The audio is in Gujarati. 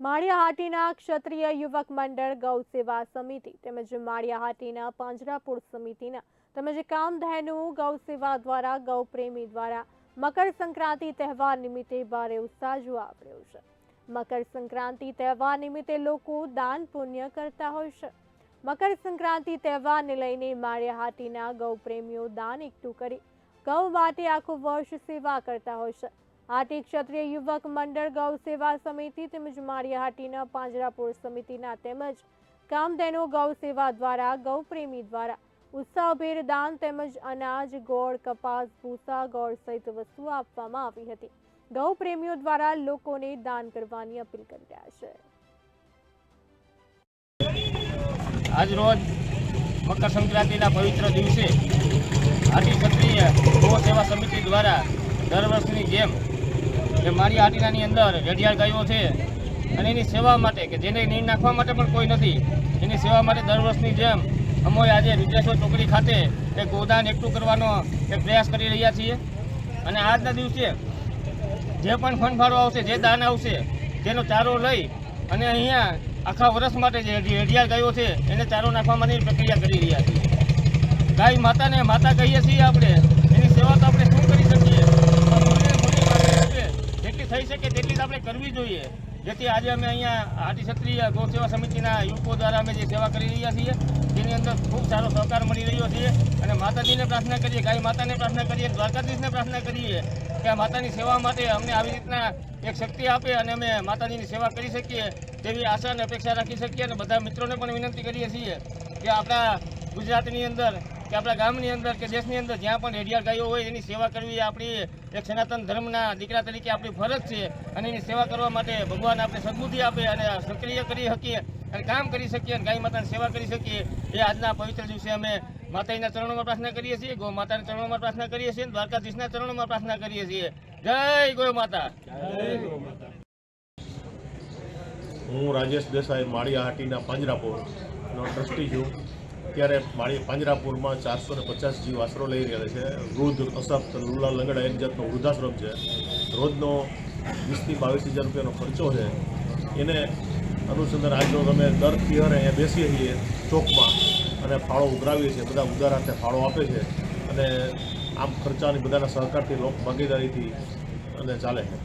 માળિયાહાટીના ક્ષત્રિય યુવક મંડળ ગૌ સેવા સમિતિ તેમજ માળિયાહાટીના પાંજરાપુર સમિતિના તેમજ કામધેનુ ગૌ સેવા દ્વારા ગૌ પ્રેમી દ્વારા મકર સંક્રાંતિ તહેવાર નિમિત્તે ભારે ઉત્સાહ જોવા મળ્યો છે. મકર સંક્રાંતિ તહેવાર નિમિત્તે લોકો દાન પુણ્ય કરતા હોય છે. મકર સંક્રાંતિ તહેવારને લઈને માળિયાહાટીના ગૌ પ્રેમીઓ દાન એકઠું કરી ગૌ માટે આખું વર્ષ સેવા કરતા હોય છે. હાટી ક્ષત્રિય યુવક મંડળ ગૌ સેવા સમિતિ તેમજ માળિયાહાટીના પાંજરાપુર સમિતિના તેમજ કામધેનુ ગૌ સેવા દ્વારા, ગૌ પ્રેમી દ્વારા ઉત્સાહભેર દાન તેમજ અનાજ, ગોળ, કપાસ, ભૂસા, ગોળ સહિત વસ્તુઓ આપવામાં આવી હતી. ગૌ પ્રેમીઓ દ્વારા લોકોને દાન કરવાની અપીલ કરી રહ્યા છે. આજ રોજ મકર સંક્રાંતિના પવિત્ર દિવસે હાટી ક્ષત્રિય ગૌ સેવા સમિતિ દ્વારા દર વર્ષની જેમ જે મારી આટીનાની અંદર રેડિયાળ ગાયો છે અને એની સેવા માટે કે જેને નીર નાખવા માટે પણ કોઈ નથી, એની સેવા માટે દર વર્ષની જેમ અમે આજે રુદ્રેશ્વર ચોકડી ખાતે એક ગોદાન એકઠું કરવાનો એક પ્રયાસ કરી રહ્યા છીએ. અને આજના દિવસે જે પણ ફંડફાળો આવશે, જે દાન આવશે, તેનો ચારો લઈ અને અહીંયા આખા વર્ષ માટે જે રેડિયાળ ગાયો છે, એને ચારો નાખવા માટેની પ્રક્રિયા કરી રહ્યા છીએ. ગાય માતાને માતા કહીએ છીએ આપણે, એની સેવા તો આપણે શું કરી શકીએ પણ થોડી ને થોડી વાત છે, થઈ શકે તેટલી જ આપણે કરવી જોઈએ. જેથી આજે અમે અહીંયા આટી ક્ષત્રિય ગૌ સેવા સમિતિના યુવકો દ્વારા અમે જે સેવા કરી રહ્યા છીએ તેની અંદર ખૂબ સારો સહકાર મળી રહ્યો છે. અને માતાજીને પ્રાર્થના કરીએ, ગાય માતાને પ્રાર્થના કરીએ, દ્વારકાધીશને પ્રાર્થના કરીએ કે માતાની સેવા માટે અમને આવી રીતના એક શક્તિ આપે અને અમે માતાજીની સેવા કરી શકીએ તેવી આશા અને અપેક્ષા રાખી શકીએ અને બધા મિત્રોને પણ વિનંતી કરીએ છીએ કે આપણા ગુજરાતની અંદર કે આપણા ગામની અંદર કે દેશની અંદર જ્યાં પણ રેડિયાળ ગાયો હોય એની સેવા કરવી આપણી એક સનાતન ધર્મના દીકરા તરીકે આપણી ફરજ છે. અને એની સેવા કરવા માટે ભગવાન આપણે સદબુદ્ધિ આપે અને સક્રિય કરી શકીએ અને કામ કરી શકીએ અને ગાય માતાની સેવા કરી શકીએ. એ આજના પવિત્ર દિવસે અમે માતાજીના ચરણોમાં પ્રાર્થના કરીએ છીએ, ગૌ માતાના ચરણોમાં પ્રાર્થના કરીએ છીએ દ્વારકાધીશના ચરણોમાં પ્રાર્થના કરીએ છીએ. જય ગૌ માતા. હું રાજેશ દેસાઈ, માળિયાહાટીના પાંજરાપુરનો ટ્રસ્ટી છું. અત્યારે માળી પાંજરાપુરમાં ચારસો ને પચાસ જીવ આશરો લઈ રહ્યા છે. વૃદ્ધ અશક્ત લુલા, લંગડા એક જાતનો વૃદ્ધાશ્રમ છે. રોજનો વીસથી બાવીસ હજાર રૂપિયાનો ખર્ચો છે. એને અનુસંધાન આજનો અમે દર પિયરે અહીંયા બેસીએ છીએ ચોકમાં અને ફાળો ઉઘરાવીએ છીએ. બધા ઉદાર હાથે ફાળો આપે છે અને આમ ખર્ચાની બધાના સહકારથી લોક ભાગીદારીથી અને ચાલે છે.